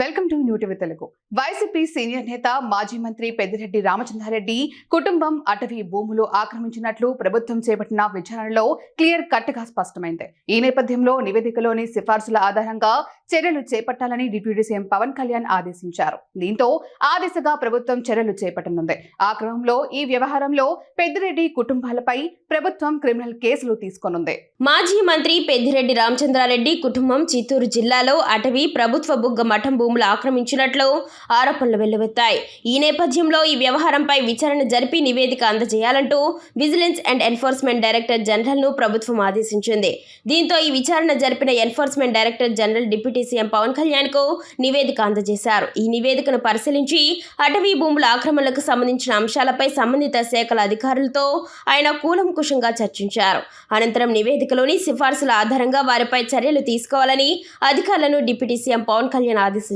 Welcome to new TV Telugu. YCP senior నేత మాజీ మంత్రి పెద్దిరెడ్డి రామచంద్రారెడ్డి కుటుంబం అటవీ భూములు ఆక్రమించినట్లు ప్రభుత్వం చేపట్టిన విచారణలో క్లియర్ కట్గా స్పష్టమైంది. ఈ నేపథ్యంలో నివేదికలోని సిఫార్సుల ఆధారంగా చర్యలు చేపట్టాలని డిప్యూటీ సీఎం పవన్ కళ్యాణ్ ఆదేశించారు. దీంతో ఆ దిశగా ప్రభుత్వం చర్యలు చేపట్టనుంది. ఆ క్రమంలో ఈ వ్యవహారంలో పెద్దిరెడ్డి కుటుంబాలపై ప్రభుత్వం క్రిమినల్ కేసులు తీసుకోనుంది. మాజీ మంత్రి పెద్దిరెడ్డి రామచంద్రారెడ్డి కుటుంబం చిత్తూరు జిల్లాలో అటవీ ప్రభుత్వ బుగ్గ మఠం భూములు ఆక్రమించినట్లు ఆరోపణలు వెల్లువెత్తాయి. ఈ నేపథ్యంలో ఈ వ్యవహారంపై విచారణ జరిపి నివేదిక అందజేయాలంటూ విజిలెన్స్ అండ్ ఎన్ఫోర్స్మెంట్ డైరెక్టర్ జనరల్ను ప్రభుత్వం ఆదేశించింది. దీంతో ఈ విచారణ జరిపిన enforcement director general deputy CM Pawan కళ్యాణ్కు నివేదిక అందజేశారు. ఈ నివేదికను పరిశీలించి అటవీ భూముల ఆక్రమణలకు సంబంధించిన అంశాలపై సంబంధిత శాఖల అధికారులతో ఆయన కూలంకుషంగా చర్చించారు. అనంతరం నివేదికలోని సిఫార్సుల ఆధారంగా వారిపై చర్యలు తీసుకోవాలని అధికారులను డిప్యూటీ సీఎం పవన్ కళ్యాణ్ ఆదేశించారు.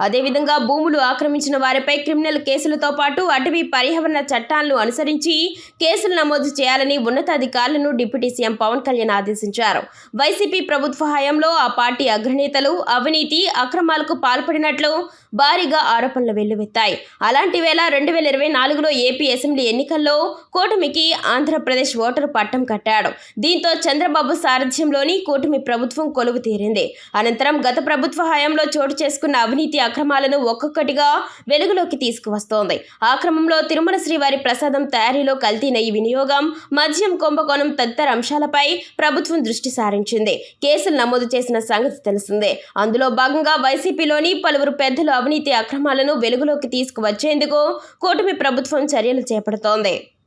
అదేవిధంగా భూములు ఆక్రమించిన వారిపై క్రిమినల్ కేసులతో పాటు అటవీ పర్యావరణ చట్టాలను అనుసరించి కేసులు నమోదు చేయాలని ఉన్నతాధికారులను డిప్యూటీ సీఎం పవన్ కళ్యాణ్ ఆదేశించారు. వైసీపీ ప్రభుత్వ హయాంలో ఆ పార్టీ అగ్రనేతలు అవినీతి అక్రమాలకు పాల్పడినట్లు భారీగా ఆరోపణలు వెల్లువెత్తాయి. అలాంటి వేళ రెండు వేల ఇరవై నాలుగులో ఏపీ అసెంబ్లీ ఎన్నికల్లో కూటమికి ఆంధ్రప్రదేశ్ ఓటరు పట్టం కట్టాడు. దీంతో చంద్రబాబు సారథ్యంలోని కూటమి ప్రభుత్వం కొలువు తీరింది. అనంతరం గత ప్రభుత్వ హయాంలో చోటు చేసుకున్న అవినీతి అక్రమాలను ఒక్కొక్కటిగా వెలుగులోకి తీసుకువస్తోంది. ఆ క్రమంలో తిరుమల శ్రీవారి ప్రసాదం తయారీలో కల్తీ నెయ్యి వినియోగం మద్యం కుంభకోణం తదితర అంశాలపై ప్రభుత్వం దృష్టి సారించింది. కేసులు నమోదు చేసిన సంగతి తెలిసిందే. అందులో భాగంగా వైసీపీలోని పలువురు పెద్దలు అవినీతి అక్రమాలను వెలుగులోకి తీసుకువచ్చేందుకు కూటమి ప్రభుత్వం చర్యలు చేపడుతోంది.